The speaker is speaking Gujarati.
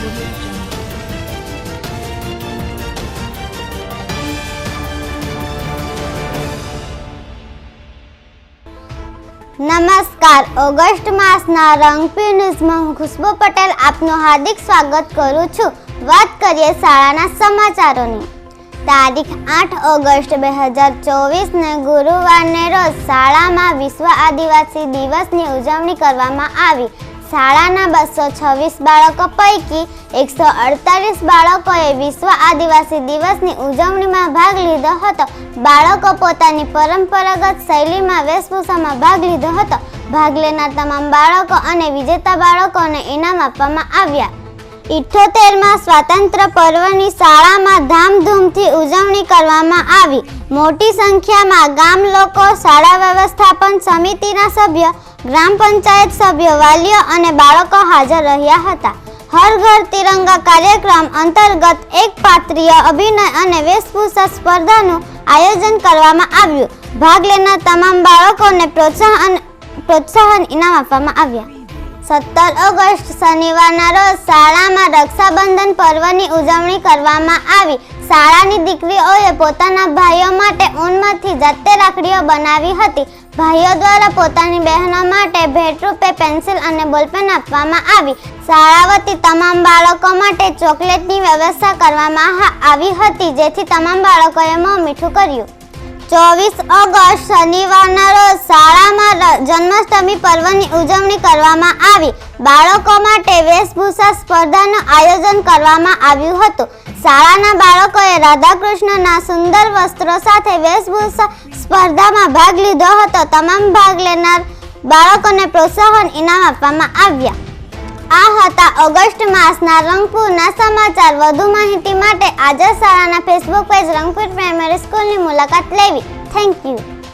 નમસ્કાર, ઓગસ્ટ માસના રંગપીર ન્યૂઝમાં હું ખુશ્બુ પટેલ આપનું હાર્દિક સ્વાગત કરું છું. વાત કરીએ શાળાના સમાચારોની. તારીખ આઠ ઓગસ્ટ બે હજાર ચોવીસને ગુરુવારને રોજ શાળામાં વિશ્વ આદિવાસી દિવસની ઉજવણી કરવામાં આવી. શાળાના બસો છવ્વીસ બાળકો પૈકી એકસો અડતાલીસ બાળકોએ વિશ્વ આદિવાસી દિવસની ઉજવણીમાં ભાગ લીધો હતો. બાળકો પોતાની પરંપરાગત શૈલીમાં વેશભૂષામાં ભાગ લીધો હતો. ભાગ લેનાર તમામ બાળકો અને વિજેતા બાળકોને ઇનામ આપવામાં આવ્યા. ઇઠ્ઠોતેરમાં સ્વાતંત્ર્ય પર્વની શાળામાં ધામધૂમથી ઉજવણી કરવામાં આવી. મોટી સંખ્યામાં ગામ લોકો શાળા વ્યવસ્થાપન સમિતિના સભ્યો ગ્રામ પંચાયત સભ્યો, વાલીઓ અને બાળકો હાજર રહ્યા હતા. હર ઘર તિરંગા કાર્યક્રમ અંતર્ગત એક પાત્રીય અભિનય અને વેશભૂષા સ્પર્ધાનું આયોજન કરવામાં આવ્યું. ભાગ લેનાર તમામ બાળકોને પ્રોત્સાહન પ્રોત્સાહન ઇનામ આપવામાં આવ્યા. સત્તર ઓગસ્ટ શનિવારના રોજ શાળામાં રક્ષાબંધન પર્વની ઉજવણી કરવામાં આવી. શાળાની દીકરીઓએ પોતાના ભાઈઓ માટે જાતે રાખડીઓ બનાવી હતી. ભાઈઓ દ્વારા પોતાની બહેનો માટે ભેટરૂપે પેન્સિલ અને બોલપેન આપવામાં આવી. શાળા વતી તમામ બાળકો માટે ચોકલેટની વ્યવસ્થા કરવામાં આવી હતી, જેથી તમામ બાળકોએ મોં મીઠું કર્યું. ચોવીસ ઓગસ્ટ શનિવારના જન્માષ્ટમી પર્વની ઉજવણી કરવામાં આવી. બાળકો માટે વેશભૂષા સ્પર્ધાનું આયોજન કરવામાં આવ્યું હતું. શાળાના બાળકોએ રાધાકૃષ્ણના સુંદર વસ્ત્રો સાથે વેશભૂષા સ્પર્ધામાં ભાગ લીધો હતો. તમામ ભાગ લેનાર બાળકોને પ્રોત્સાહન ઇનામ આપવામાં આવ્યા. આ હતા ઓગસ્ટ માસના રંગપુરના સમાચાર. વધુ માહિતી માટે આજે શાળાના ફેસબુક પેજ રંગપુર પ્રાઇમરી સ્કૂલની મુલાકાત લેવી. Thank you.